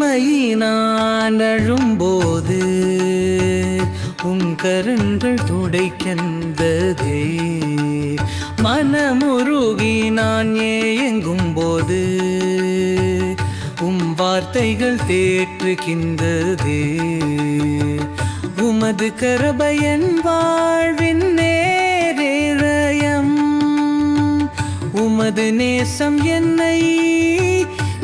தனிமையினான் அழும்போது உன் கரங்கள் துடைக்கின்றதே. மனமுருகி நான் ஏங்கும் போது வார்த்தைகள் தேற்றுகின்றதே. உமது கரபயன் வாழ்வின் நேரேரயம் உமது நேசம் என்னை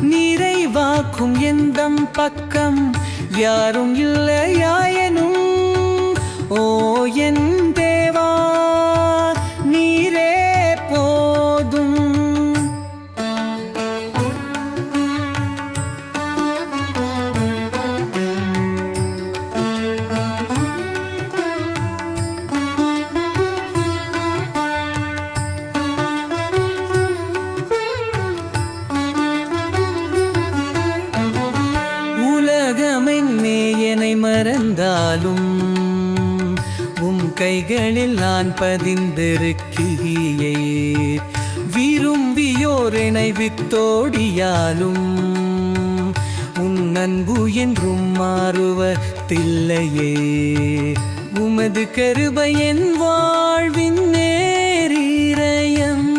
நிறைவாக்கும் எந்தம் பக்கம். யாரும் இல்லையாயனும் ஓ என் மறந்தாலும் உம் கைகளில் நான் பதிந்திருக்கிறீயே விரும்பியோர் இணைவித்தோடியாலும் உன் அன்பு என்றும் மாறுவதில்லையே. உமது கருபை என் வாழ்வின் நேரீரயம்.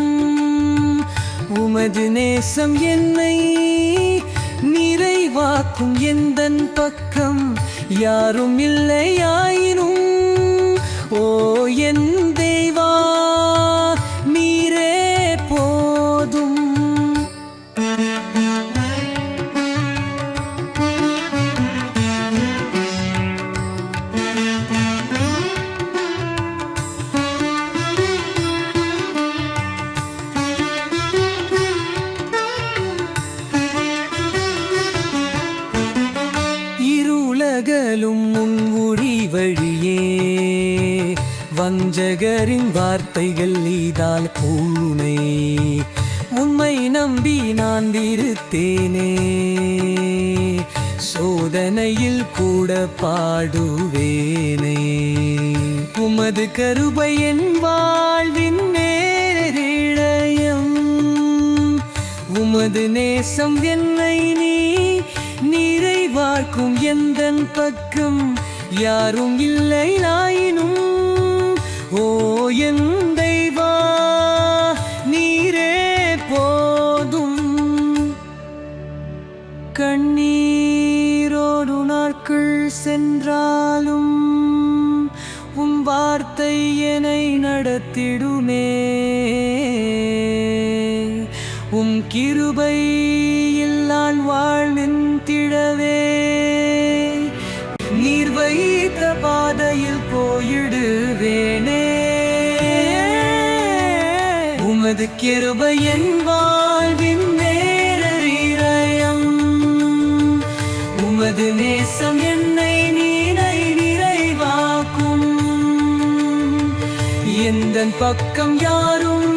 உமது நேசம் என்னை நிறைவாக்கும் எந்தன் பக்கம்? யாரும் இல்லையாயினும் ஓ என் கடலும் உன் ஒளி வழியே. வஞ்சகரின் வார்த்தைகள் நீதால் பூனை. உம்மை நம்பி நான் திருத்தேனே சோதனையில் கூட பாடுவேனே. உமது கருபை என் வாழ்வின் நேரிழையம் உமது நேசம் என்னை நீ பார்க்கும் எந்த பக்கம்? யாரும் இல்லை நாயினும். ஓ என் தெய்வா நீரே போதும். கண்ணீரோடு நாட்கள் சென்றாலும் உம் வார்த்தை என்னை நடத்திடுமே. உம் கிருபை உமது கிருபை என் வாழ்வின் நேரீரயம் உமது நேசம் என்னை நீரை நிறைவாக்கும். எந்த பக்கம் யாரும்